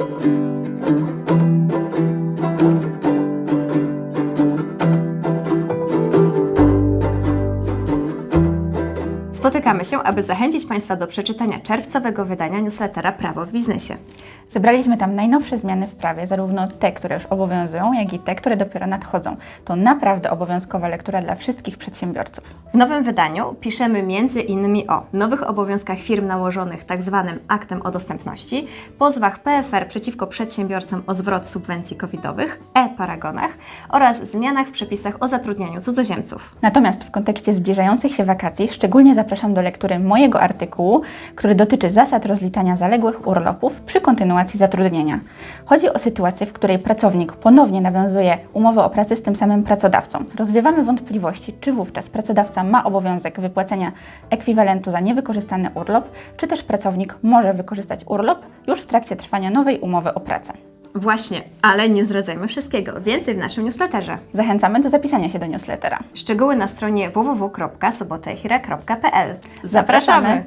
Música Spotykamy się, aby zachęcić Państwa do przeczytania czerwcowego wydania newslettera Prawo w biznesie. Zebraliśmy tam najnowsze zmiany w prawie, zarówno te, które już obowiązują, jak i te, które dopiero nadchodzą. To naprawdę obowiązkowa lektura dla wszystkich przedsiębiorców. W nowym wydaniu piszemy między innymi o nowych obowiązkach firm nałożonych tzw. aktem o dostępności, pozwach PFR przeciwko przedsiębiorcom o zwrot subwencji covidowych, e-paragonach oraz zmianach w przepisach o zatrudnianiu cudzoziemców. Natomiast w kontekście zbliżających się wakacji szczególnie zapraszam do lektury mojego artykułu, który dotyczy zasad rozliczania zaległych urlopów przy kontynuacji zatrudnienia. Chodzi o sytuację, w której pracownik ponownie nawiązuje umowę o pracę z tym samym pracodawcą. Rozwiewamy wątpliwości, czy wówczas pracodawca ma obowiązek wypłacenia ekwiwalentu za niewykorzystany urlop, czy też pracownik może wykorzystać urlop już w trakcie trwania nowej umowy o pracę. Właśnie, ale nie zdradzajmy wszystkiego. Więcej w naszym newsletterze. Zachęcamy do zapisania się do newslettera. Szczegóły na stronie www.sobotehira.pl. Zapraszamy.